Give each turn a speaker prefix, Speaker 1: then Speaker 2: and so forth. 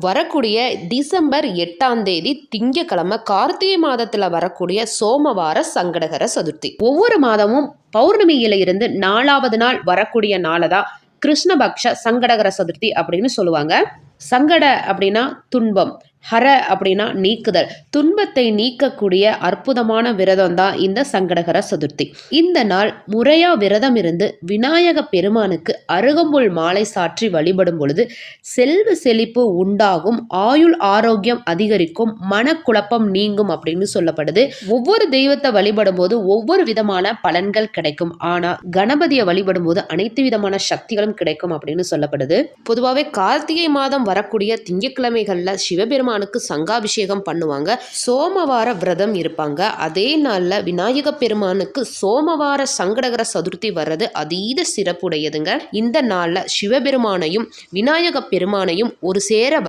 Speaker 1: வரக்கூடிய டிசம்பர் எட்டாம் தேதி திங்கக்கிழமை கார்த்திகை மாதத்தில் வரக்கூடிய சோமவார சங்கடகர சதுர்த்தி. ஒவ்வொரு மாதமும் பௌர்ணமியில இருந்து நாலாவது நாள் வரக்கூடிய நாளை தான் கிருஷ்ணபக்ஷ சங்கடகர சதுர்த்தி அப்படின்னு சொல்லுவாங்க. சங்கட அப்படின்னா துன்பம். ஹர அப்படின்னா நீக்குதல். துன்பத்தை நீக்கக்கூடிய அற்புதமான விரதம் தான் இந்த சங்கடகர சதுர்த்தி. இந்த நாள் முறையா விரதம் இருந்து விநாயக பெருமானுக்கு அருகம்புல் மாலை சாற்றி வழிபடும் பொழுது செல்வ செழிப்பு உண்டாகும் ஆயுள் ஆரோக்கியம் அதிகரிக்கும் மனக்குழப்பம் நீங்கும் அப்படின்னு சொல்லப்படுது. ஒவ்வொரு தெய்வத்தை வழிபடும் போது ஒவ்வொரு விதமான பலன்கள் கிடைக்கும். ஆனா கணபதியை வழிபடும் போது அனைத்து விதமான சக்திகளும் கிடைக்கும் அப்படின்னு சொல்லப்படுது. பொதுவாகவே கார்த்திகை மாதம் வரக்கூடிய திங்கட்கிழமைகள்ல பெருமானுக்கு சங்காபிஷேகம் பண்ணுவாங்க. சோமவார விரதம் இருப்பாங்க. அதே நாளில் விநாயக பெருமானுக்கு சோமவார சங்கடகர சதுர்த்தி வர்றது அதீத சிறப்புடையதுங்க. இந்த நாளில் சிவபெருமானையும் விநாயக பெருமானையும் ஒரு சேர